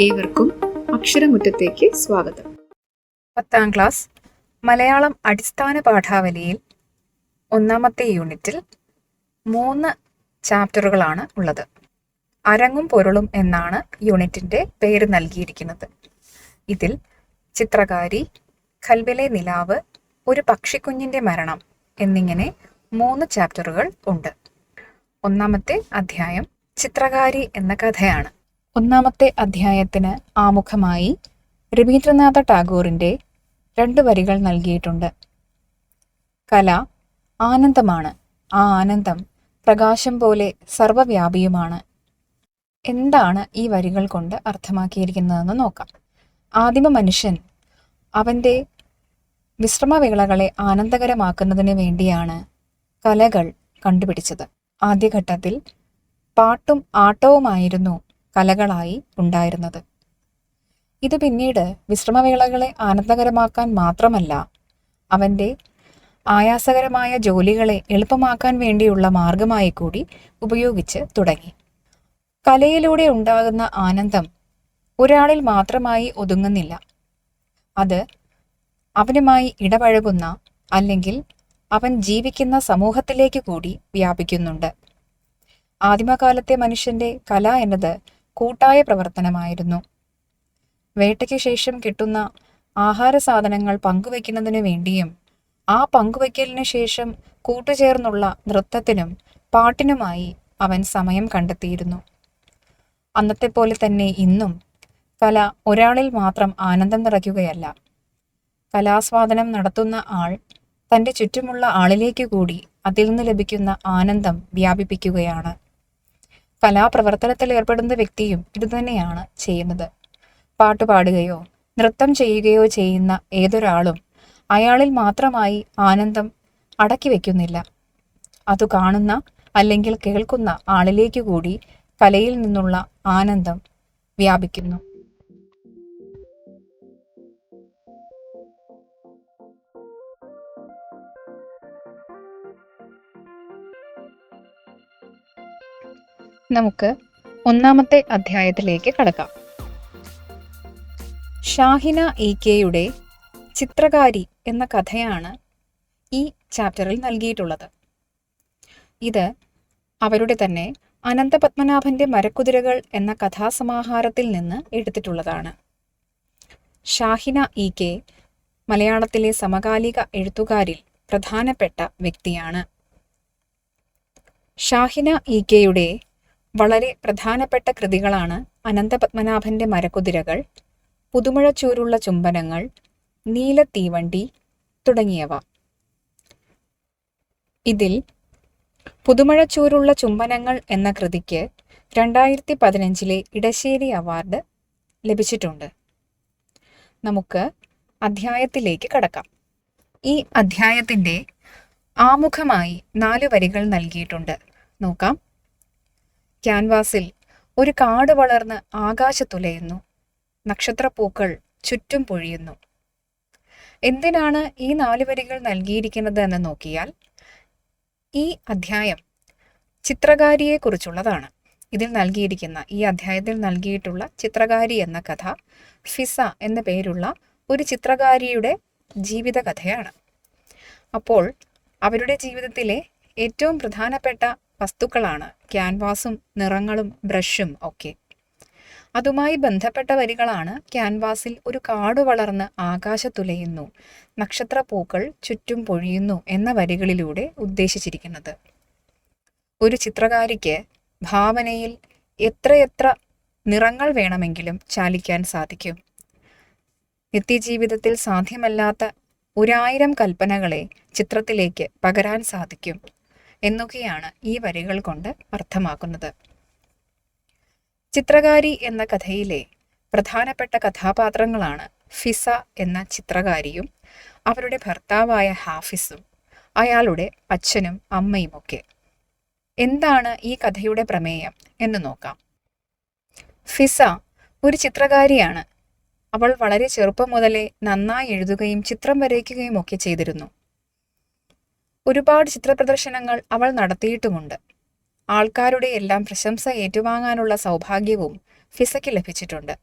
ഏവർക്കും അക്ഷരമുറ്റത്തേക്ക് സ്വാഗതം. പത്താം ക്ലാസ് മലയാളം അടിസ്ഥാന പാഠാവലിയിൽ ഒന്നാമത്തെ യൂണിറ്റിൽ മൂന്ന് ചാപ്റ്ററുകളാണ് ഉള്ളത്. അരങ്ങും പൊരുളും എന്നാണ് യൂണിറ്റിന്റെ പേര് നൽകിയിരിക്കുന്നത്. ഇതിൽ ചിത്രകാരി കൽവിലെ നിലാവ് ഒരു പക്ഷിക്കുഞ്ഞിന്റെ മരണം എന്നിങ്ങനെ മൂന്ന് ചാപ്റ്ററുകൾ ഉണ്ട്. ഒന്നാമത്തെ അധ്യായം ചിത്രകാരി എന്ന കഥയാണ്. ഒന്നാമത്തെ അധ്യായത്തിന് ആമുഖമായി രവീന്ദ്രനാഥ ടാഗോറിന്റെ രണ്ട് വരികൾ നൽകിയിട്ടുണ്ട്. കല ആനന്ദമാണ്. ആ ആനന്ദം പ്രകാശം പോലെ സർവവ്യാപിയുമാണ്. എന്താണ് ഈ വരികൾ കൊണ്ട് അർത്ഥമാക്കിയിരിക്കുന്നതെന്ന് നോക്കാം. ആദിമ മനുഷ്യൻ അവന്റെ വിശ്രമവേളകളെ ആനന്ദകരമാക്കുന്നതിന് വേണ്ടിയാണ് കലകൾ കണ്ടുപിടിച്ചത്. ആദ്യഘട്ടത്തിൽ പാട്ടും ആട്ടവുമായിരുന്നു കലകളായി ഉണ്ടായിരുന്നത്. ഇത് പിന്നീട് വിശ്രമവേളകളെ ആനന്ദകരമാക്കാൻ മാത്രമല്ല അവന്റെ ആയാസകരമായ ജോലികളെ എളുപ്പമാക്കാൻ വേണ്ടിയുള്ള മാർഗമായി കൂടി ഉപയോഗിച്ച് തുടങ്ങി. കലയിലൂടെ ഉണ്ടാകുന്ന ആനന്ദം ഒരാളിൽ മാത്രമായി ഒതുങ്ങുന്നില്ല. അത് അവനുമായി ഇടപഴകുന്ന അല്ലെങ്കിൽ അവൻ ജീവിക്കുന്ന സമൂഹത്തിലേക്ക് കൂടി വ്യാപിക്കുന്നുണ്ട്. ആദിമകാലത്തെ മനുഷ്യന്റെ കല എന്നത് കൂട്ടായ പ്രവർത്തനമായിരുന്നു. വേട്ടയ്ക്ക് ശേഷം കിട്ടുന്ന ആഹാര സാധനങ്ങൾ പങ്കുവെക്കുന്നതിനു വേണ്ടിയും ആ പങ്കുവെക്കലിന് ശേഷം കൂട്ടുചേർന്നുള്ള നൃത്തത്തിനും പാട്ടിനുമായി അവൻ സമയം കണ്ടെത്തിയിരുന്നു. അന്നത്തെ പോലെ തന്നെ ഇന്നും കല ഒരാളിൽ മാത്രം ആനന്ദം നിറയ്ക്കുകയല്ല. കലാസ്വാദനം നടത്തുന്ന ആൾ തന്റെ ചുറ്റുമുള്ള ആളിലേക്ക് കൂടി അതിൽ നിന്ന് ലഭിക്കുന്ന ആനന്ദം വ്യാപിപ്പിക്കുകയാണ്. കലാപ്രവർത്തനത്തിൽ ഏർപ്പെടുന്ന വ്യക്തിയും ഇതുതന്നെയാണ് ചെയ്യുന്നത്. പാട്ട് പാടുകയോ നൃത്തം ചെയ്യുകയോ ചെയ്യുന്ന ഏതൊരാളും അയാളിൽ മാത്രമായി ആനന്ദം അടക്കി വയ്ക്കുന്നില്ല അതു കാണുന്ന അല്ലെങ്കിൽ കേൾക്കുന്ന ആളിലേക്ക് കൂടി കലയിൽ നിന്നുള്ള ആനന്ദം വ്യാപിക്കുന്നു. നമുക്ക് ഒന്നാമത്തെ അധ്യായത്തിലേക്ക് കടക്കാം. ഷാഹിന ഇ കെയുടെ ചിത്രകാരി എന്ന കഥയാണ് ഈ ചാപ്റ്ററിൽ നൽകിയിട്ടുള്ളത്. ഇത് അവരുടെ തന്നെ അനന്തപത്മനാഭന്റെ മരക്കുതിരകൾ എന്ന കഥാസമാഹാരത്തിൽ നിന്ന് എടുത്തിട്ടുള്ളതാണ്. ഷാഹിന ഇ കെ മലയാളത്തിലെ സമകാലിക എഴുത്തുകാരിൽ പ്രധാനപ്പെട്ട വ്യക്തിയാണ്. ഷാഹിന ഇ കെയുടെ വളരെ പ്രധാനപ്പെട്ട കൃതികളാണ് അനന്തപത്മനാഭന്റെ മരക്കുതിരകൾ പുതുമുഴച്ചൂരുള്ള ചുംബനങ്ങൾ നീലത്തീവണ്ടി തുടങ്ങിയവ. ഇതിൽ പുതുമഴച്ചൂരുള്ള ചുംബനങ്ങൾ എന്ന കൃതിക്ക് രണ്ടായിരത്തി പതിനഞ്ചിലെ ഇടശ്ശേരി അവാർഡ് ലഭിച്ചിട്ടുണ്ട്. നമുക്ക് അധ്യായത്തിലേക്ക് കടക്കാം. ഈ അധ്യായത്തിന്റെ ആമുഖമായി നാല് വരികൾ നൽകിയിട്ടുണ്ട്. നോക്കാം. ക്യാൻവാസിൽ ഒരു കാട് വളർന്ന് ആകാശത്തുലയുന്നു. നക്ഷത്രപ്പൂക്കൾ ചുറ്റും പൊഴിയുന്നു. എന്തിനാണ് ഈ നാല് വരികൾ നൽകിയിരിക്കുന്നത് എന്ന് നോക്കിയാൽ ഈ അധ്യായം ചിത്രകാരിയെക്കുറിച്ചുള്ളതാണ്. ഇതിൽ നൽകിയിരിക്കുന്ന ഈ അധ്യായത്തിൽ നൽകിയിട്ടുള്ള ചിത്രകാരി എന്ന കഥ ഫിസ എന്ന പേരുള്ള ഒരു ചിത്രകാരിയുടെ ജീവിത കഥയാണ് അപ്പോൾ അവരുടെ ജീവിതത്തിലെ ഏറ്റവും പ്രധാനപ്പെട്ട വസ്തുക്കളാണ്. ക്യാൻവാസും നിറങ്ങളും ബ്രഷും ഒക്കെ. അതുമായി ബന്ധപ്പെട്ട വരികളാണ് ക്യാൻവാസിൽ ഒരു കാട് വളർന്ന് ആകാശത്തുലയുന്നു നക്ഷത്രപൂക്കൾ ചുറ്റും പൊഴിയുന്നു എന്ന വരികളിലൂടെ ഉദ്ദേശിച്ചിരിക്കുന്നത്. ഒരു ചിത്രകാരിക്ക് ഭാവനയിൽ എത്രയെത്ര നിറങ്ങൾ വേണമെങ്കിലും ചാലിക്കാൻ സാധിക്കും. നിത്യജീവിതത്തിൽ സാധ്യമല്ലാത്ത ഒരായിരം കൽപ്പനകളെ ചിത്രത്തിലേക്ക് പകരാൻ സാധിക്കും. എന്നൊക്കെയാണ് ഈ വരികൾ കൊണ്ട് അർത്ഥമാക്കുന്നത്. ചിത്രകാരി എന്ന കഥയിലെ പ്രധാനപ്പെട്ട കഥാപാത്രങ്ങളാണ് ഫിസ എന്ന ചിത്രകാരിയും അവരുടെ ഭർത്താവായ ഹാഫിസും അയാളുടെ അച്ഛനും അമ്മയുമൊക്കെ. എന്താണ് ഈ കഥയുടെ പ്രമേയം എന്ന് നോക്കാം. ഫിസ ഒരു ചിത്രകാരിയാണ്. അവൾ വളരെ ചെറുപ്പം മുതലേ നന്നായി എഴുതുകയും ചിത്രം വരയ്ക്കുകയും ഒക്കെ ചെയ്തിരുന്നു. ഒരുപാട് ചിത്രപ്രദർശനങ്ങൾ അവൾ നടത്തിയിട്ടുമുണ്ട്. ആൾക്കാരുടെ എല്ലാം പ്രശംസ ഏറ്റുവാങ്ങാനുള്ള സൗഭാഗ്യവും ഫിസയ്ക്ക് ലഭിച്ചിട്ടുണ്ട്.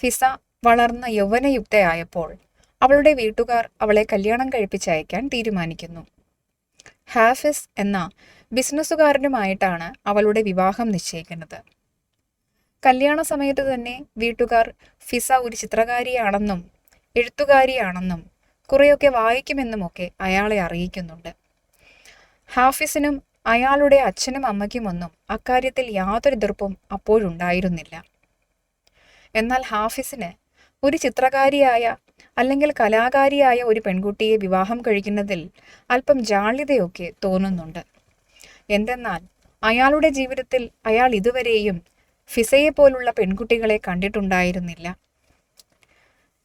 ഫിസ വളർന്ന യൗവനയുക്തയായപ്പോൾ അവളുടെ വീട്ടുകാർ അവളെ കല്യാണം കഴിപ്പിച്ചയക്കാൻ തീരുമാനിക്കുന്നു. ഹാഫിസ് എന്ന ബിസിനസ്സുകാരനുമായിട്ടാണ് അവളുടെ വിവാഹം നിശ്ചയിക്കുന്നത്. കല്യാണ സമയത്ത് തന്നെ വീട്ടുകാർ ഫിസ ഒരു ചിത്രകാരിയാണെന്നും എഴുത്തുകാരിയാണെന്നും കുറെയൊക്കെ വായിക്കുമെന്നുമൊക്കെ അയാളെ അറിയിക്കുന്നുണ്ട്. ഹാഫിസിനും അയാളുടെ അച്ഛനും അമ്മയ്ക്കുമൊന്നും അക്കാര്യത്തിൽ യാതൊരു എതിർപ്പും അപ്പോഴുണ്ടായിരുന്നില്ല. എന്നാൽ ഹാഫിസിന് ഒരു ചിത്രകാരിയായ അല്ലെങ്കിൽ കലാകാരിയായ ഒരു പെൺകുട്ടിയെ വിവാഹം കഴിക്കുന്നതിൽ അല്പം ജാള്യതയൊക്കെ തോന്നുന്നുണ്ട്. എന്തെന്നാൽ അയാളുടെ ജീവിതത്തിൽ അയാൾ ഇതുവരെയും ഫിസയെ പോലുള്ള പെൺകുട്ടികളെ കണ്ടിട്ടുണ്ടായിരുന്നില്ല.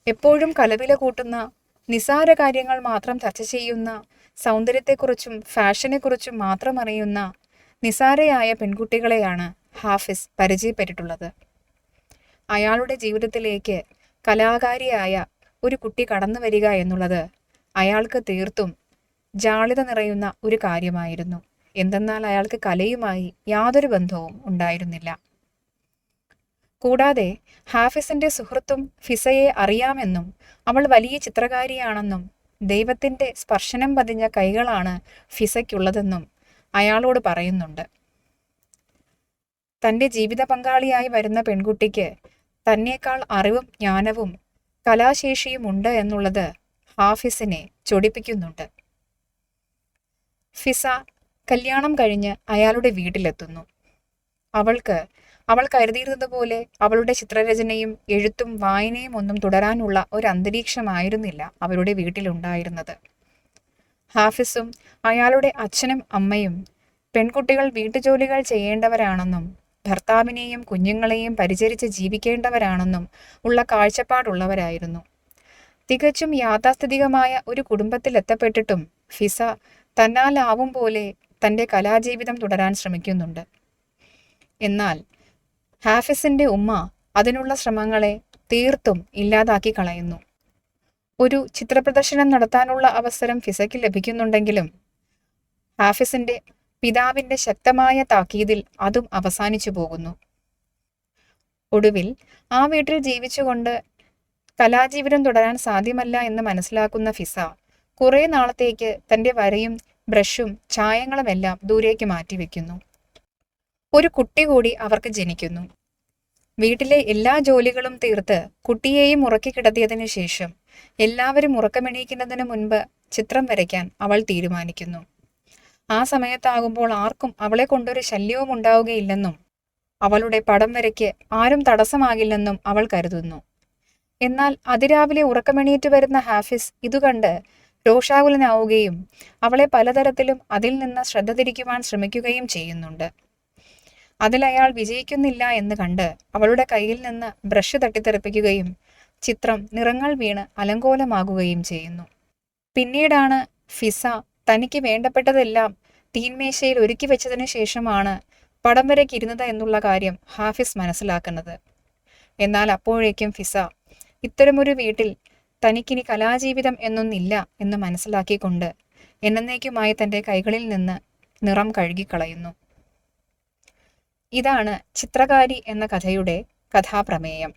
എപ്പോഴും കലവില കൂട്ടുന്ന നിസാര കാര്യങ്ങൾ മാത്രം ചർച്ച ചെയ്യുന്ന സൗന്ദര്യത്തെക്കുറിച്ചും ഫാഷനെക്കുറിച്ചും മാത്രം അറിയുന്ന നിസാരയായ പെൺകുട്ടികളെയാണ് ഹാഫിസ് പരിചയപ്പെട്ടിട്ടുള്ളത്. അയാളുടെ ജീവിതത്തിലേക്ക് കലാകാരിയായ ഒരു കുട്ടി കടന്നു വരിക എന്നുള്ളത് അയാൾക്ക് തീർത്തും ജാളിത നിറയുന്ന ഒരു കാര്യമായിരുന്നു. എന്തെന്നാൽ അയാൾക്ക് കലയുമായി യാതൊരു ബന്ധവും ഉണ്ടായിരുന്നില്ല. കൂടാതെ ഹാഫിസിന്റെ സുഹൃത്തും ഫിസയെ അറിയാമെന്നും അവൾ വലിയ ചിത്രകാരിയാണെന്നും ദൈവത്തിന്റെ സ്പർശനം പതിഞ്ഞ കൈകളാണ് ഫിസയ്ക്കുള്ളതെന്നും അയാളോട് പറയുന്നുണ്ട്. തന്റെ ജീവിത പങ്കാളിയായി വരുന്ന പെൺകുട്ടിക്ക് തന്നേക്കാൾ അറിവും ജ്ഞാനവും കലാശേഷിയും ഉണ്ട് എന്നുള്ളത് ഹാഫിസിനെ ചൊടിപ്പിക്കുന്നുണ്ട്. ഫിസ കല്യാണം കഴിഞ്ഞ് അയാളുടെ വീട്ടിലെത്തുന്നു. അവൾക്ക് അവൾ കരുതിയിരുന്നത് പോലെ അവളുടെ ചിത്രരചനയും എഴുത്തും വായനയും ഒന്നും തുടരാനുള്ള ഒരു അന്തരീക്ഷമായിരുന്നില്ല അവരുടെ വീട്ടിലുണ്ടായിരുന്നത്. ഹാഫിസും അയാളുടെ അച്ഛനും അമ്മയും പെൺകുട്ടികൾ വീട്ടുജോലികൾ ചെയ്യേണ്ടവരാണെന്നും ഭർത്താവിനെയും കുഞ്ഞുങ്ങളെയും പരിചരിച്ച് ജീവിക്കേണ്ടവരാണെന്നും ഉള്ള കാഴ്ചപ്പാടുള്ളവരായിരുന്നു. തികച്ചും യാഥാസ്ഥിതികമായ ഒരു കുടുംബത്തിൽ എത്തപ്പെട്ടിട്ടും ഫിസ തന്നാലാവും പോലെ തന്റെ കലാജീവിതം തുടരാൻ ശ്രമിക്കുന്നുണ്ട്. എന്നാൽ ഹാഫിസിന്റെ ഉമ്മ അതിനുള്ള ശ്രമങ്ങളെ തീർത്തും ഇല്ലാതാക്കി കളയുന്നു. ഒരു ചിത്രപ്രദർശനം നടത്താനുള്ള അവസരം ഫിസയ്ക്ക് ലഭിക്കുന്നുണ്ടെങ്കിലും ഹാഫിസിന്റെ പിതാവിന്റെ ശക്തമായ താക്കീതിൽ അതും അവസാനിച്ചു പോകുന്നു. ഒടുവിൽ ആ വീട്ടിൽ ജീവിച്ചുകൊണ്ട് കലാജീവിതം തുടരാൻ സാധ്യമല്ല എന്ന് മനസ്സിലാക്കുന്ന ഫിസ കുറെ നാളത്തേക്ക് തന്റെ വരയും ബ്രഷും ചായങ്ങളുമെല്ലാം ദൂരേക്ക് മാറ്റിവെക്കുന്നു. ഒരു കുട്ടി കൂടി അവർക്ക് ജനിക്കുന്നു. വീട്ടിലെ എല്ലാ ജോലികളും തീർത്ത് കുട്ടിയെയും ഉറക്കി കിടത്തിയതിനു ശേഷം എല്ലാവരും ഉറക്കമെണീക്കുന്നതിന് മുൻപ് ചിത്രം വരയ്ക്കാൻ അവൾ തീരുമാനിക്കുന്നു. ആ സമയത്താകുമ്പോൾ ആർക്കും അവളെ കൊണ്ടൊരു ശല്യവും ഉണ്ടാവുകയില്ലെന്നും അവളുടെ പടം വരയ്ക്ക് ആരും തടസ്സമാകില്ലെന്നും അവൾ കരുതുന്നു. എന്നാൽ അതിരാവിലെ ഉറക്കമെണീറ്റ് വരുന്ന ഹാഫിസ് ഇതുകണ്ട് രോഷാകുലനാവുകയും അവളെ പലതരത്തിലും അതിൽ നിന്ന് ശ്രദ്ധ തിരിക്കുവാൻ ശ്രമിക്കുകയും ചെയ്യുന്നുണ്ട്. അതിൽ അയാൾ വിജയിക്കുന്നില്ല എന്ന് കണ്ട് അവളുടെ കയ്യിൽ നിന്ന് ബ്രഷ് തട്ടിത്തെറിപ്പിക്കുകയും ചിത്രം നിറങ്ങൾ വീണ് അലങ്കോലമാകുകയും ചെയ്യുന്നു. പിന്നീടാണ് ഫിസ തനിക്ക് വേണ്ടപ്പെട്ടതെല്ലാം തീൻമേശയിൽ ഒരുക്കി വെച്ചതിന് ശേഷമാണ് പടം വരയ്ക്കിരുന്നത് എന്നുള്ള കാര്യം ഹാഫിസ് മനസ്സിലാക്കുന്നത്. എന്നാൽ അപ്പോഴേക്കും ഫിസ ഇത്തരമൊരു വീട്ടിൽ തനിക്കിനി കലാജീവിതം എന്നൊന്നില്ല എന്ന് മനസ്സിലാക്കിക്കൊണ്ട് എന്നേക്കുമായി തന്റെ കൈകളിൽ നിന്ന് നിറം കഴുകിക്കളയുന്നു. ഇതാണ് ചിത്രകാരി എന്ന കഥയുടെ കഥാപ്രമേയം.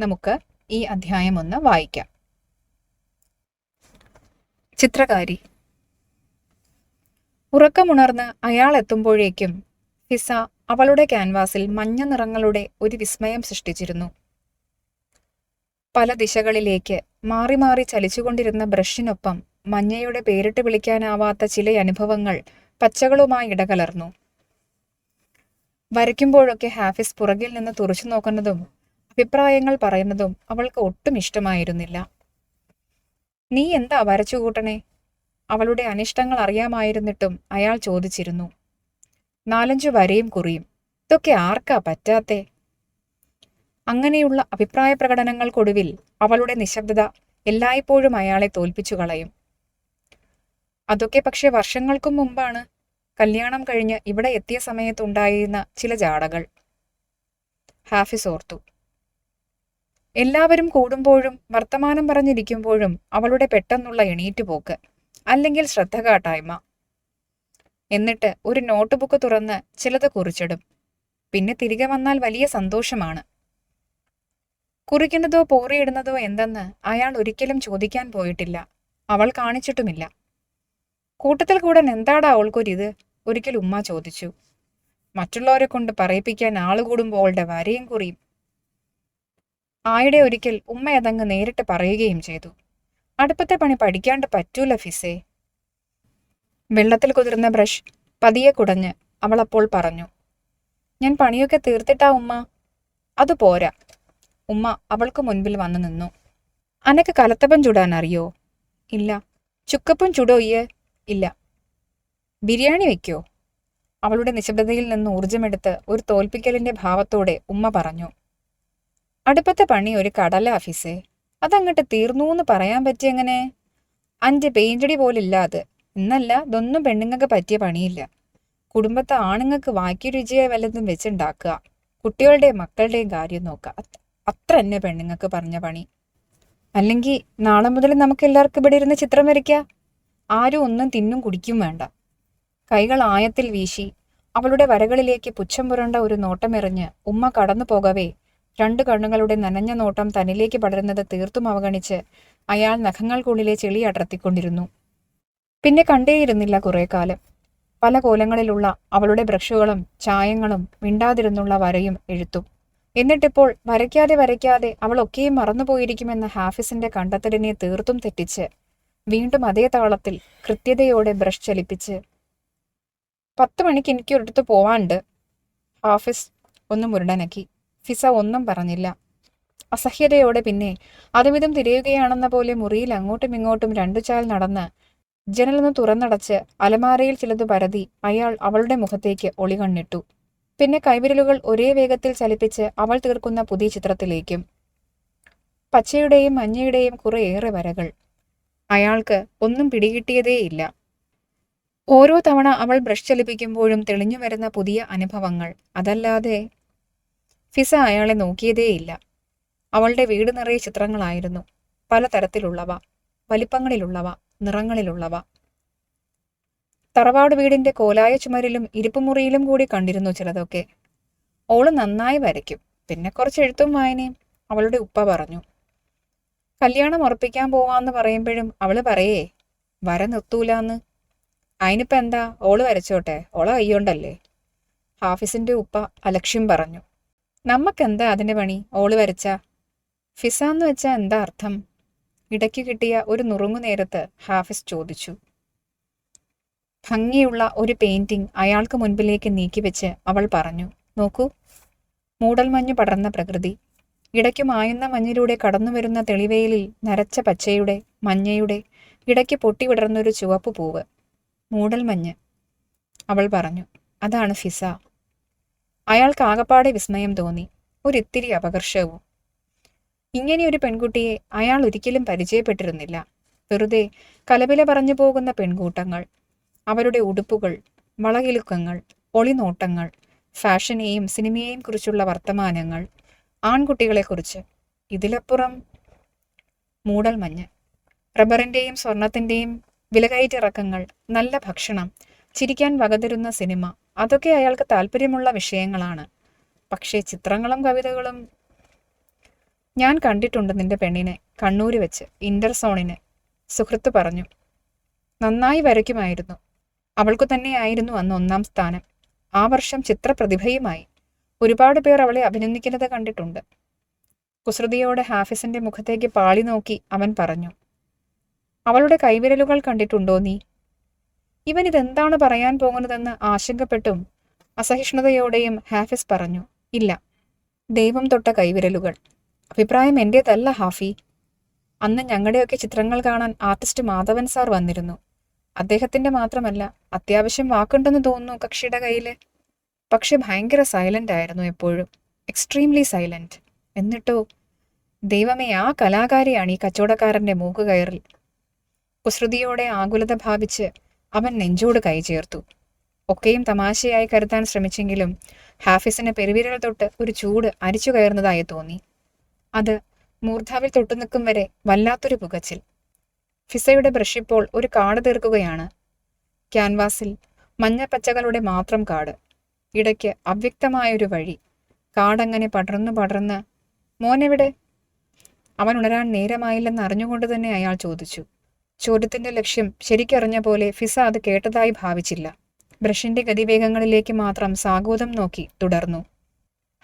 നമുക്ക് ഈ അധ്യായം ഒന്ന് വായിക്കാം. ചിത്രകാരി. ഉറക്കമുണർന്ന് അയാൾ എത്തുമ്പോഴേക്കും ഫിസ അവളുടെ ക്യാൻവാസിൽ മഞ്ഞ നിറങ്ങളുടെ ഒരു വിസ്മയം സൃഷ്ടിച്ചിരുന്നു. പല ദിശകളിലേക്ക് മാറി മാറി ചലിച്ചുകൊണ്ടിരുന്ന ബ്രഷിനൊപ്പം മഞ്ഞയുടെ പേരിട്ട് വിളിക്കാനാവാത്ത ചില അനുഭവങ്ങൾ പച്ചകളുമായി ഇടകലർന്നു. വരയ്ക്കുമ്പോഴൊക്കെ ഹാഫിസ് പുറകിൽ നിന്ന് തുറച്ചു നോക്കുന്നതും അഭിപ്രായങ്ങൾ പറയുന്നതും അവൾക്ക് ഒട്ടും ഇഷ്ടമായിരുന്നില്ല. നീ എന്താ വരച്ചു കൂട്ടണേ? അവളുടെ അനിഷ്ടങ്ങൾ അറിയാമായിരുന്നിട്ടും അയാൾ ചോദിച്ചിരുന്നു. നാലഞ്ചു വരയും കുറിയും. ഇതൊക്കെ ആർക്കാ പറ്റാത്തേ? അങ്ങനെയുള്ള അഭിപ്രായ പ്രകടനങ്ങൾക്കൊടുവിൽ അവളുടെ നിശബ്ദത എല്ലായ്പ്പോഴും അയാളെ തോൽപ്പിച്ചു കളയും. അതൊക്കെ പക്ഷെ വർഷങ്ങൾക്കും മുമ്പാണ് കല്യാണം കഴിഞ്ഞ് ഇവിടെ എത്തിയ സമയത്തുണ്ടായിരുന്ന ചില ജാടകൾ. ഹാഫിസ് ഓർത്തു. എല്ലാവരും കൂടുമ്പോഴും വർത്തമാനം പറഞ്ഞിരിക്കുമ്പോഴും അവളുടെ പെട്ടെന്നുള്ള എണീറ്റുപോക്ക് അല്ലെങ്കിൽ ശ്രദ്ധ കാട്ടായ്മ എന്നിട്ട് ഒരു നോട്ട് ബുക്ക് തുറന്ന് ചിലത് കുറിച്ചിടും. പിന്നെ തിരികെ വന്നാൽ വലിയ സന്തോഷമാണ്. കുറിക്കുന്നതോ പോറിയിടുന്നതോ എന്തെന്ന് അയാൾ ഒരിക്കലും ചോദിക്കാൻ പോയിട്ടില്ല. അവൾ കാണിച്ചിട്ടുമില്ല. കൂട്ടത്തിൽ കൂടാൻ എന്താടാ അവൾക്കൊരിത് ഒരിക്കൽ ഉമ്മ ചോദിച്ചു. മറ്റുള്ളവരെ കൊണ്ട് പറയിപ്പിക്കാൻ ആൾ കൂടുമ്പോൾ അവളുടെ വരയും കുറിയും. ആയിടെ ഒരിക്കൽ ഉമ്മ അതങ്ങ് നേരിട്ട് പറയുകയും ചെയ്തു. അടുപ്പത്തെ പണി പഠിക്കാണ്ട് പറ്റൂല ഫിസേ. വെള്ളത്തിൽ കുതിർന്ന ബ്രഷ് പതിയെ കുടഞ്ഞ് അവളപ്പോൾ പറഞ്ഞു. ഞാൻ പണിയൊക്കെ തീർത്തിട്ടാ ഉമ്മ. അത് പോരാ. ഉമ്മ അവൾക്ക് മുൻപിൽ വന്നു നിന്നു. അനക്ക് കലത്തപ്പം ചുടാൻ അറിയോ? ഇല്ല. ചുക്കപ്പം ചുടോ ഇയ്യ്? ഇല്ല. ബിരിയാണി വെക്കോ. അവളുടെ നിശബ്ദതയിൽ നിന്ന് ഊർജമെടുത്ത് ഒരു തോൽപ്പിക്കലിന്റെ ഭാവത്തോടെ ഉമ്മ പറഞ്ഞു അടുപ്പത്തെ പണി ഒരു കടല ഓഫീസേ അതങ്ങട്ട് തീർന്നു എന്ന് പറയാൻ പറ്റിയെങ്ങനെ അഞ്ച് പെയിന്റടി പോലില്ല അത്. എന്നല്ല ഇതൊന്നും പെണ്ണുങ്ങൾക്ക് പറ്റിയ പണിയില്ല. കുടുംബത്തെ ആണുങ്ങൾക്ക് വാക്കി രുചിയായി വല്ലതും വെച്ചുണ്ടാക്കുക. കുട്ടികളുടെയും മക്കളുടെയും കാര്യം നോക്കുക. അത്ര തന്നെ പെണ്ണുങ്ങൾക്ക് പറഞ്ഞ പണി. അല്ലെങ്കിൽ നാളെ മുതൽ നമുക്ക് എല്ലാവർക്കും ഇവിടെ ഇരുന്ന് ചിത്രം വരയ്ക്കാം. ആരും ഒന്നും തിന്നും കുടിക്കും വേണ്ട. കൈകൾ ആയത്തിൽ വീശി അവളുടെ വരകളിലേക്ക് പുച്ഛം പുരണ്ട ഒരു നോട്ടമെറിഞ്ഞ് ഉമ്മ കടന്നു പോകവേ രണ്ട് കണ്ണുകളുടെ നനഞ്ഞ നോട്ടം തന്നിലേക്ക് പടരുന്നത് തീർത്തും അവഗണിച്ച് അയാൾ നഖങ്ങൾക്കുള്ളിലെ ചെളി അടർത്തിക്കൊണ്ടിരുന്നു. പിന്നെ കണ്ടേയിരുന്നില്ല കുറെ കാലം. പല കോലങ്ങളിലുള്ള അവളുടെ ബ്രഷുകളും ചായങ്ങളും മിണ്ടാതിരുന്നുള്ള വരയും എഴുത്തും. എന്നിട്ടിപ്പോൾ വരയ്ക്കാതെ വരയ്ക്കാതെ അവളൊക്കെയും മറന്നുപോയിരിക്കുമെന്ന ഹാഫിസിന്റെ കണ്ടെത്തലിനെ തീർത്തും തെറ്റിച്ച് വീണ്ടും അതേ താളത്തിൽ കൃത്യതയോടെ ബ്രഷ് ചലിപ്പിച്ച് പത്ത് മണിക്ക് എനിക്ക് ഒരിടത്ത് പോവാണ്ട് ഓഫീസ് ഒന്ന് മുരടനക്കി. ഫിസ ഒന്നും പറഞ്ഞില്ല. അസഹ്യതയോടെ പിന്നെ അതുവിധം തിരയുകയാണെന്ന പോലെ മുറിയിൽ അങ്ങോട്ടും ഇങ്ങോട്ടും രണ്ടു ചാൽ നടന്ന് ജനലൊന്ന് തുറന്നടച്ച് അലമാരയിൽ ചിലത് പരതി അയാൾ അവളുടെ മുഖത്തേക്ക് ഒളികണ്ണിട്ടു. പിന്നെ കൈവിരലുകൾ ഒരേ വേഗത്തിൽ ചലിപ്പിച്ച് അവൾ തീർക്കുന്ന പുതിയ ചിത്രത്തിലേക്കും പച്ചയുടെയും മഞ്ഞയുടെയും കുറേയേറെ വരകൾ. അയാൾക്ക് ഒന്നും പിടികിട്ടിയതേയില്ല ഓരോ തവണ അവൾ ബ്രഷ് ചലിപ്പിക്കുമ്പോഴും തെളിഞ്ഞു വരുന്ന പുതിയ അനുഭവങ്ങൾ. അതല്ലാതെ ഫിസ അയാളെ നോക്കിയതേയില്ല അവളുടെ വീട് നിറയെ ചിത്രങ്ങളായിരുന്നു. പലതരത്തിലുള്ളവ. വലിപ്പങ്ങളിലുള്ളവ. നിറങ്ങളിലുള്ളവ. തറവാട് വീടിന്റെ കോലായ ചുമരിലും ഇരിപ്പുമുറിയിലും കൂടി കണ്ടിരുന്നു ചിലതൊക്കെ. ഓൾ നന്നായി വരയ്ക്കും. പിന്നെ കുറച്ച് എഴുത്തും വായനയും അവളുടെ ഉപ്പ പറഞ്ഞു. കല്യാണം ഉറപ്പിക്കാൻ പോവാന്ന് പറയുമ്പോഴും അവൾ പറയേ വര നിർത്തൂലാന്ന്. അതിനിപ്പോ എന്താ? ഓൾ വരച്ചോട്ടെ. ഓളെ കയ്യോണ്ടല്ലേ. ഹാഫിസിന്റെ ഉപ്പ അലക്ഷ്യം പറഞ്ഞു. നമുക്കെന്താ അതിന്റെ പണി? ഓൾ വരച്ച? ഫിസാന്ന് വെച്ചാ എന്താ അർത്ഥം? ഇടയ്ക്ക് കിട്ടിയ ഒരു നുറുങ്ങു നേരത്ത് ഹാഫിസ് ചോദിച്ചു. ഭംഗിയുള്ള ഒരു പെയിന്റിംഗ് അയാൾക്ക് മുൻപിലേക്ക് നീക്കിവെച്ച് അവൾ പറഞ്ഞു. നോക്കൂ മൂടൽമഞ്ഞു പടർന്ന പ്രകൃതി. ഇടയ്ക്ക് മായുന്ന മഞ്ഞിലൂടെ കടന്നുവരുന്ന തെളിവെയിലിൽ നരച്ച പച്ചയുടെ മഞ്ഞയുടെ ഇടയ്ക്ക് പൊട്ടിവിടർന്നൊരു ചുവപ്പ് പൂവ്. മൂടൽ മഞ്ഞ്. അവൾ പറഞ്ഞു അതാണ് ഫിസ. അയാൾക്ക് ആകപ്പാടെ വിസ്മയം തോന്നി. ഒരിത്തിരി അപകർഷവും. ഇങ്ങനെയൊരു പെൺകുട്ടിയെ അയാൾ ഒരിക്കലും പരിചയപ്പെട്ടിരുന്നില്ല. വെറുതെ കലപില പറഞ്ഞു പോകുന്ന പെൺകൂട്ടങ്ങൾ അവരുടെ ഉടുപ്പുകൾ വളകിലുക്കങ്ങൾ ഒളിനോട്ടങ്ങൾ ഫാഷനെയും സിനിമയെയും കുറിച്ചുള്ള വർത്തമാനങ്ങൾ ആൺകുട്ടികളെക്കുറിച്ച്. ഇതിലപ്പുറം മൂടൽമഞ്ഞ് റബ്ബറിന്റെയും സ്വർണത്തിന്റെയും വിലകയറ്റിറക്കങ്ങൾ നല്ല ഭക്ഷണം ചിരിക്കാൻ വകതരുന്ന സിനിമ അതൊക്കെ അയാൾക്ക് താല്പര്യമുള്ള വിഷയങ്ങളാണ്. പക്ഷേ ചിത്രങ്ങളും കവിതകളും ഞാൻ കണ്ടിട്ടുണ്ട് നിന്റെ പെണ്ണിനെ കണ്ണൂര് വെച്ച് ഇന്റർസോണിന് സുഹൃത്ത് പറഞ്ഞു നന്നായി വരയ്ക്കുമായിരുന്നു. അവൾക്കു തന്നെയായിരുന്നു അന്ന് ഒന്നാം സ്ഥാനം. ആ വർഷം ചിത്രപ്രതിഭയുമായി. ഒരുപാട് പേർ അവളെ അഭിനന്ദിക്കുന്നത് കണ്ടിട്ടുണ്ട്. കുസൃതിയോടെ ഹാഫിസിന്റെ മുഖത്തേക്ക് പാളി നോക്കി അവൻ പറഞ്ഞു അവളുടെ കൈവിരലുകൾ കണ്ടിട്ടുണ്ടോ നീ? ഇവൻ ഇതെന്താണ് പറയാൻ പോകുന്നതെന്ന് ആശങ്കപ്പെട്ടും അസഹിഷ്ണുതയോടെയും ഹാഫിസ് പറഞ്ഞു ഇല്ല ദൈവം തൊട്ട കൈവിരലുകൾ. അഭിപ്രായം എന്റേതല്ല ഹാഫി. അന്ന് ഞങ്ങളുടെയൊക്കെ ചിത്രങ്ങൾ കാണാൻ ആർട്ടിസ്റ്റ് മാധവൻ സാർ വന്നിരുന്നു. അദ്ദേഹത്തിന്റെ മാത്രമല്ല അത്യാവശ്യം വാക്കുണ്ടെന്ന് തോന്നുന്നു കക്ഷിയുടെ കയ്യിൽ. പക്ഷെ ഭയങ്കര സൈലന്റ് ആയിരുന്നു എപ്പോഴും. എക്സ്ട്രീംലി സൈലന്റ് എന്നിട്ടോ? ദൈവമേ ആ കലാകാരിയാണ് ഈ കച്ചവടക്കാരന്റെ മൂക്ക് കയറിൽ. കുസൃതിയോടെ ആകുലത ഭാവിച്ച് അവൻ നെഞ്ചോട് കൈ ചേർത്തു. ഒക്കെയും തമാശയായി കരുതാൻ ശ്രമിച്ചെങ്കിലും ഹാഫിസിന് പെരുവിരൽ തൊട്ട് ഒരു ചൂട് അരിച്ചു കയറുന്നതായി തോന്നി. അത് മൂർധാവിൽ തൊട്ടു നിൽക്കും വരെ വല്ലാത്തൊരു പുകച്ചിൽ. ഫിസയുടെ ബ്രഷ് ഇപ്പോൾ ഒരു കാട് തീർക്കുകയാണ്. ക്യാൻവാസിൽ മഞ്ഞപ്പച്ചകളുടെ മാത്രം കാട്. ഇടയ്ക്ക് അവ്യക്തമായൊരു വഴി. കാടങ്ങനെ പടർന്നു പടർന്ന് മോനെവിടെ? അവൻ ഉണരാൻ നേരമായില്ലെന്ന് അറിഞ്ഞുകൊണ്ട് തന്നെ അയാൾ ചോദിച്ചു. ചോദ്യത്തിന്റെ ലക്ഷ്യം ശരിക്കറിഞ്ഞ പോലെ ഫിസ അത് കേട്ടതായി ഭാവിച്ചില്ല. ബ്രഷിന്റെ ഗതിവേഗങ്ങളിലേക്ക് മാത്രം സാഗോദം നോക്കി തുടർന്നു.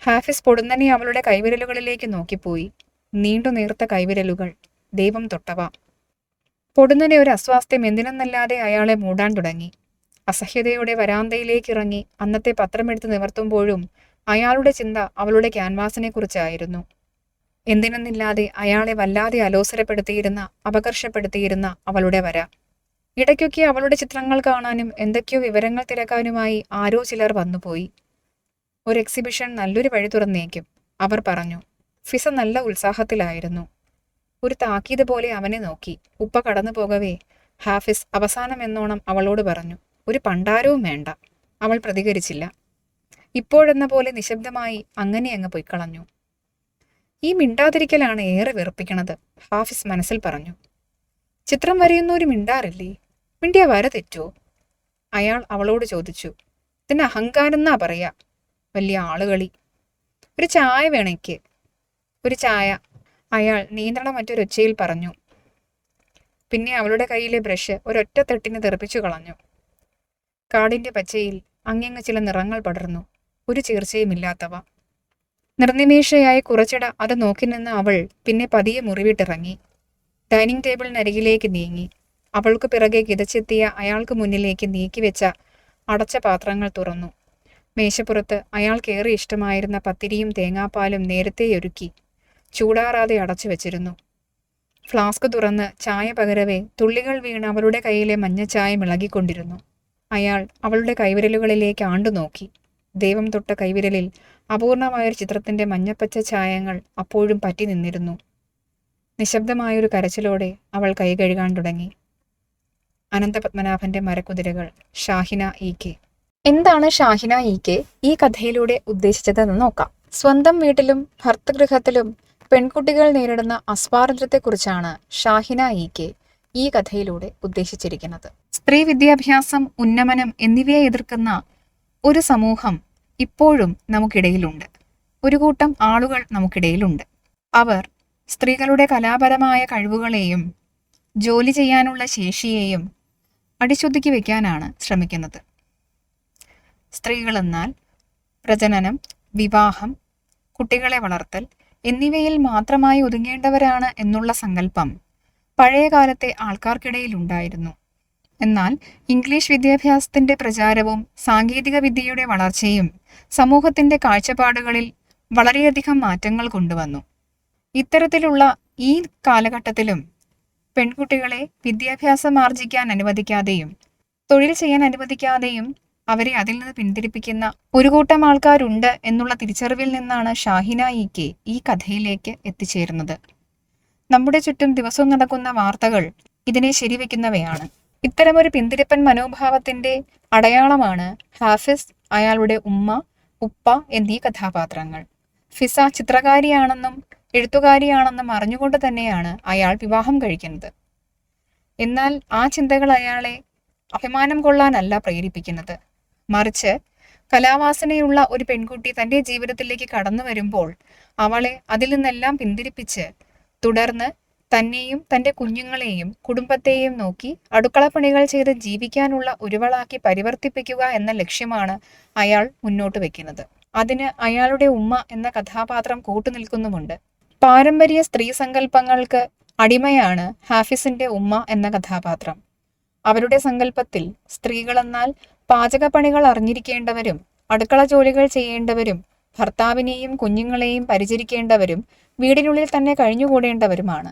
ഹാഫിസ് പൊടുന്നനെ അവളുടെ കൈവിരലുകളിലേക്ക് നോക്കിപ്പോയി. നീണ്ടു നേർത്ത കൈവിരലുകൾ. ദൈവം തൊട്ടവ. പൊടുന്നനെ ഒരു അസ്വാസ്ഥ്യം എന്തിനെന്നല്ലാതെ അയാളെ മൂടാൻ തുടങ്ങി. അസഹ്യതയോടെ വരാന്തയിലേക്ക് ഇറങ്ങി അന്നത്തെ പത്രമെടുത്ത് നിവർത്തുമ്പോഴും അയാളുടെ ചിന്ത അവളുടെ ക്യാൻവാസിനെക്കുറിച്ചായിരുന്നു. എന്തിനെന്നില്ലാതെ അയാളെ വല്ലാതെ അലോസരപ്പെടുത്തിയിരുന്ന അപകർഷപ്പെടുത്തിയിരുന്ന അവളുടെ വര. ഇടയ്ക്കൊക്കെ അവളുടെ ചിത്രങ്ങൾ കാണാനും എന്തൊക്കെയോ വിവരങ്ങൾ തിരക്കാനുമായി ആരോ ചിലർ വന്നുപോയി. ഒരു എക്സിബിഷൻ നല്ലൊരു വഴി തുറന്നേക്കും അവർ പറഞ്ഞു. ഫിസ നല്ല ഉത്സാഹത്തിലായിരുന്നു. ഒരു താക്കീത് പോലെ അവനെ നോക്കി. ഉപ്പ കടന്നു പോകവേ ഹാഫിസ് അവസാനം എന്നോണം അവളോട് പറഞ്ഞു. ഒരു പണ്ടാരവും വേണ്ട. അവൾ പ്രതികരിച്ചില്ല. ഇപ്പോഴെന്ന പോലെ നിശബ്ദമായി അങ്ങനെ അങ്ങ് പൊയ്ക്കളഞ്ഞു. ഈ മിണ്ടാതിരിക്കലാണ് ഏറെ വെറുപ്പിക്കണത് ഹാഫിസ് മനസ്സിൽ പറഞ്ഞു. ചിത്രം വരയുന്നവര് മിണ്ടാറില്ലേ? മിണ്ടിയ വര തെറ്റോ? അയാൾ അവളോട് ചോദിച്ചു. ഇതിന് അഹങ്കാരം എന്നാ പറയാ? വലിയ ആളുകളി. ഒരു ചായ വേണേക്ക് ഒരു ചായ. അയാൾ നിയന്ത്രണം മറ്റൊരൊച്ചയിൽ പറഞ്ഞു. പിന്നെ അവളുടെ കയ്യിലെ ബ്രഷ് ഒരൊറ്റ തട്ടിന് തെറിപ്പിച്ചു കളഞ്ഞു. കാടിന്റെ പച്ചയിൽ അങ്ങിങ്ങ് ചില നിറങ്ങൾ പടർന്നു. ഒരു ചീർച്ചയുമില്ലാത്തവ നിർനിമേഷയായ കുറച്ചിട അത് നോക്കി നിന്ന അവൾ പിന്നെ പതിയെ മുറിവിട്ടിറങ്ങി. ഡൈനിങ് ടേബിളിനരികിലേക്ക് നീങ്ങി. അവൾക്ക് പിറകെ കിതച്ചെത്തിയ അയാൾക്ക് മുന്നിലേക്ക് നീക്കിവെച്ച അടച്ച പാത്രങ്ങൾ തുറന്നു. മേശപ്പുറത്ത് അയാൾക്കേറെ ഇഷ്ടമായിരുന്ന പത്തിരിയും തേങ്ങാപ്പാലും നേരത്തെ ഒരുക്കി. ചൂടാറാതെ അടച്ചു വെച്ചിരുന്നു. ഫ്ലാസ്ക് തുറന്ന് ചായ പകരവേ തുള്ളികൾ വീണ് അവളുടെ കയ്യിലെ മഞ്ഞച്ചായ ഇളകിക്കൊണ്ടിരുന്നു അയാൾ അവളുടെ കൈവിരലുകളിലേക്ക് ആണ്ടു നോക്കി ദൈവം തൊട്ട കൈവിരലിൽ അപൂർണമായൊരു ചിത്രത്തിന്റെ മഞ്ഞപ്പച്ച ഛായങ്ങൾ അപ്പോഴും പറ്റി നിന്നിരുന്നു. നിശബ്ദമായൊരു കരച്ചിലോടെ അവൾ കൈ കഴുകാൻ തുടങ്ങി. അനന്തപത്മനാഭന്റെ മരക്കുതിരകൾ ഷാഹിന ഇ കെ. എന്താണ് ഷാഹിന ഇ കെ? ഈ കഥയിലൂടെ ഉദ്ദേശിച്ചതെന്ന് നോക്കാം. സ്വന്തം വീട്ടിലും ഭർത്തൃഗൃഹത്തിലും പെൺകുട്ടികൾ നേരിടുന്ന അസ്വാതന്ത്ര്യത്തെക്കുറിച്ചാണ് ഷാഹിന ഇ കെ. ഈ കഥയിലൂടെ ഉദ്ദേശിച്ചിരിക്കുന്നത്. സ്ത്രീ വിദ്യാഭ്യാസം ഉന്നമനം എന്നിവയെ എതിർക്കുന്ന ഒരു സമൂഹം ഇപ്പോഴും നമുക്കിടയിലുണ്ട്. ഒരു കൂട്ടം ആളുകൾ നമുക്കിടയിലുണ്ട്. അവർ സ്ത്രീകളുടെ കലാപരമായ കഴിവുകളെയും ജോലി ചെയ്യാനുള്ള ശേഷിയെയും അടിശുദ്ധിക്ക് വയ്ക്കാനാണ് ശ്രമിക്കുന്നത്. സ്ത്രീകളെന്നാൽ പ്രജനനം വിവാഹം കുട്ടികളെ വളർത്തൽ എന്നിവയിൽ മാത്രമായി ഒതുങ്ങേണ്ടവരാണ് എന്നുള്ള സങ്കല്പം പഴയ കാലത്തെ ആൾക്കാർക്കിടയിൽ ഉണ്ടായിരുന്നു എന്നാൽ ഇംഗ്ലീഷ് വിദ്യാഭ്യാസത്തിന്റെ പ്രചാരവും സാങ്കേതിക വിദ്യയുടെ വളർച്ചയും സമൂഹത്തിന്റെ കാഴ്ചപ്പാടുകളിൽ വളരെയധികം മാറ്റങ്ങൾ കൊണ്ടുവന്നു. ഇത്തരത്തിലുള്ള ഈ കാലഘട്ടത്തിലും പെൺകുട്ടികളെ വിദ്യാഭ്യാസം ആർജിക്കാൻ അനുവദിക്കാതെയും തൊഴിൽ ചെയ്യാൻ അനുവദിക്കാതെയും അവരെ അതിൽ നിന്ന് പിന്തിരിപ്പിക്കുന്ന ഒരു കൂട്ടം ആൾക്കാരുണ്ട് എന്നുള്ള തിരിച്ചറിവിൽ നിന്നാണ് ഷാഹിന കെ ഈ കഥയിലേക്ക് എത്തിച്ചേരുന്നത്. നമ്മുടെ ചുറ്റും ദിവസവും നടക്കുന്ന വാർത്തകൾ ഇതിനെ ശരിവെക്കുന്നവയാണ്. ഇത്തരമൊരു പിന്തിരിപ്പൻ മനോഭാവത്തിന്റെ അടയാളമാണ് ഹാഫിസ് അയാളുടെ ഉമ്മ ഉപ്പ എന്നീ കഥാപാത്രങ്ങൾ. ഫിസ ചിത്രകാരിയാണെന്നും എഴുത്തുകാരിയാണെന്നും അറിഞ്ഞുകൊണ്ട് തന്നെയാണ് അയാൾ വിവാഹം കഴിക്കുന്നത്. എന്നാൽ ആ ചിന്തകൾ അയാളെ അഭിമാനം കൊള്ളാനല്ല പ്രേരിപ്പിക്കുന്നത്. മറിച്ച് കലാവാസനയുള്ള ഒരു പെൺകുട്ടി തന്റെ ജീവിതത്തിലേക്ക് കടന്നു വരുമ്പോൾ അവളെ അതിൽ നിന്നെല്ലാം പിന്തിരിപ്പിച്ച് തുടർന്ന് തന്നെയും തന്റെ കുഞ്ഞുങ്ങളെയും കുടുംബത്തെയും നോക്കി അടുക്കളപ്പണികൾ ചെയ്ത് ജീവിക്കാനുള്ള ഒരുവളാക്കി പരിവർത്തിപ്പിക്കുക എന്ന ലക്ഷ്യമാണ് അയാൾ മുന്നോട്ട് വെക്കുന്നത്. അതിന് അയാളുടെ ഉമ്മ എന്ന കഥാപാത്രം കൂട്ടുനിൽക്കുന്നുമുണ്ട്. പാരമ്പര്യ സ്ത്രീ സങ്കല്പങ്ങൾക്ക് അടിമയാണ് ഹാഫിസിന്റെ ഉമ്മ എന്ന കഥാപാത്രം. അവരുടെ സങ്കല്പത്തിൽ സ്ത്രീകളെന്നാൽ പാചകപ്പണികൾ അറിഞ്ഞിരിക്കേണ്ടവരും അടുക്കള ജോലികൾ ചെയ്യേണ്ടവരും ഭർത്താവിനെയും കുഞ്ഞുങ്ങളെയും പരിചരിക്കേണ്ടവരും വീടിനുള്ളിൽ തന്നെ കഴിഞ്ഞുകൂടേണ്ടവരുമാണ്.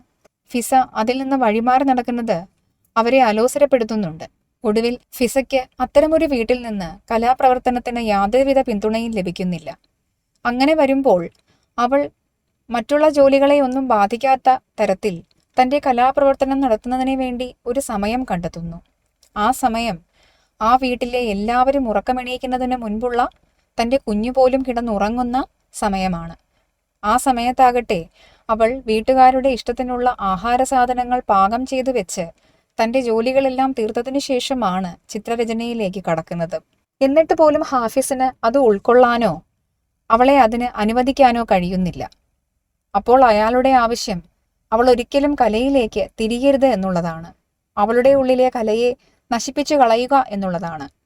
ഫിസ അതിൽ നിന്ന് വഴിമാറി നടക്കുന്നത് അവരെ അലോസരപ്പെടുത്തുന്നുണ്ട്. ഒടുവിൽ ഫിസയ്ക്ക് അത്തരമൊരു വീട്ടിൽ നിന്ന് കലാപ്രവർത്തനത്തിന് യാതൊരുവിധ പിന്തുണയും ലഭിക്കുന്നില്ല. അങ്ങനെ വരുമ്പോൾ അവൾ മറ്റുള്ള ജോലികളെ ഒന്നും ബാധിക്കാത്ത തരത്തിൽ തന്റെ കലാപ്രവർത്തനം നടത്തുന്നതിന് വേണ്ടി ഒരു സമയം കണ്ടെത്തുന്നു. ആ സമയം ആ വീട്ടിലെ എല്ലാവരും ഉറക്കമെണീക്കുന്നതിന് മുൻപുള്ള തന്റെ കുഞ്ഞു പോലും കിടന്നുറങ്ങുന്ന സമയമാണ്. ആ സമയത്താകട്ടെ അവൾ വീട്ടുകാരുടെ ഇഷ്ടത്തിനുള്ള ആഹാര സാധനങ്ങൾ പാകം ചെയ്തു വെച്ച് തന്റെ ജോലികളെല്ലാം തീർത്തതിനു ശേഷമാണ് ചിത്രരചനയിലേക്ക് കടക്കുന്നത്. എന്നിട്ട് പോലും ഹാഫിസിന് അത് ഉൾക്കൊള്ളാനോ അവളെ അതിന് അനുവദിക്കാനോ കഴിയുന്നില്ല. അപ്പോൾ അയാളുടെ ആവശ്യം അവൾ ഒരിക്കലും കലയിലേക്ക് തിരിയരുത് എന്നുള്ളതാണ്. അവളുടെ ഉള്ളിലെ കലയെ നശിപ്പിച്ചു കളയുക എന്നുള്ളതാണ്.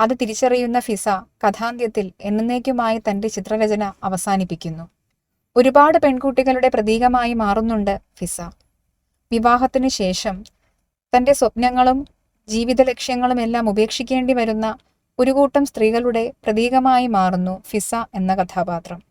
അത് തിരിച്ചറിയുന്ന ഫിസ കഥാന്ത്യത്തിൽ എന്നേക്കുമായി തന്റെ ചിത്രരചന അവസാനിപ്പിക്കുന്നു. ഒരുപാട് പെൺകുട്ടികളുടെ പ്രതീകമായി മാറുന്നുണ്ട് ഫിസ. വിവാഹത്തിനു ശേഷം തന്റെ സ്വപ്നങ്ങളും ജീവിത ലക്ഷ്യങ്ങളും എല്ലാം ഉപേക്ഷിക്കേണ്ടി വരുന്ന ഒരു കൂട്ടം സ്ത്രീകളുടെ പ്രതീകമായി മാറുന്നു ഫിസ എന്ന കഥാപാത്രം.